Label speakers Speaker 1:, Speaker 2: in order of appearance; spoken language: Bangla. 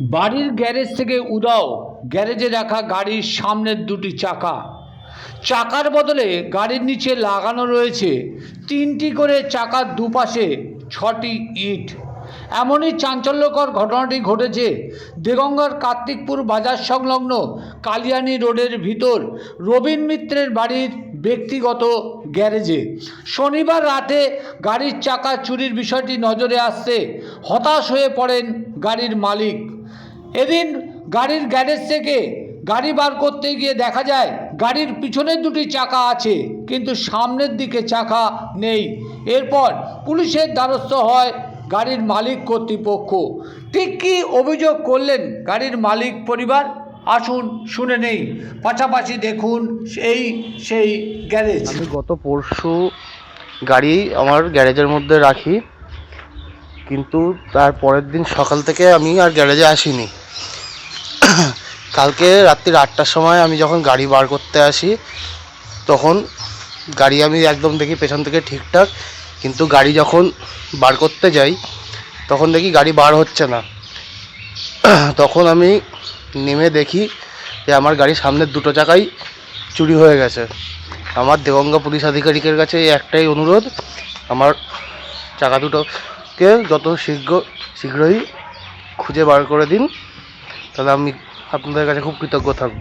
Speaker 1: বাড়ির গ্যারেজ থেকে উদাও গ্যারেজে রাখা গাড়ির সামনের দুটি চাকা। চাকার বদলে গাড়ির নিচে লাগানো রয়েছে তিনটি করে চাকার দুপাশে ছটি ইট। এমনই চাঞ্চল্যকর ঘটনাটি ঘটেছে দেগঙ্গার কার্তিকপুর বাজার সংলগ্ন কালিয়ানি রোডের ভিতর রবীন মিত্রের বাড়ির ব্যক্তিগত গ্যারেজে। শনিবার রাতে গাড়ির চাকা চুরির বিষয়টি নজরে আসতে হতাশ হয়ে পড়েন গাড়ির মালিক। এদিন গাড়ির গ্যারেজ থেকে গাড়ি বার করতে গিয়ে দেখা যায় গাড়ির পিছনের দুটি চাকা আছে, কিন্তু সামনের দিকে চাকা নেই। এরপর পুলিশের দ্বারস্থ হয় গাড়ির মালিক কর্তৃপক্ষ। ঠিক কী অভিযোগ করলেন গাড়ির মালিক পরিবার? আসুন শুনে নেই। পাশাপাশি দেখুন সেই সেই গ্যারেজ
Speaker 2: আমি গত পরশু গাড়ি আমার গ্যারেজের মধ্যে রাখি। কিন্তু তার পরের দিন সকাল থেকে আমি আর গ্যারেজে আসিনি। কালকে রাত্রি আটটার সময় আমি যখন গাড়ি বার করতে আসি, তখন গাড়ি আমি একদম দেখি পেছন থেকে ঠিকঠাক, কিন্তু গাড়ি যখন বার করতে যাই, তখন দেখি গাড়ি বার হচ্ছে না। তখন আমি নেমে দেখি যে আমার গাড়ির সামনের দুটো চাকাই চুরি হয়ে গেছে। আমার দেগঙ্গা পুলিশ আধিকারিকের কাছে একটাই অনুরোধ, আমার চাকা দুটোকে যত শীঘ্র, শীঘ্রই খুঁজে বার করে দিন, তাহলে আমি আপনাদের কাছে খুব কৃতজ্ঞ থাকব।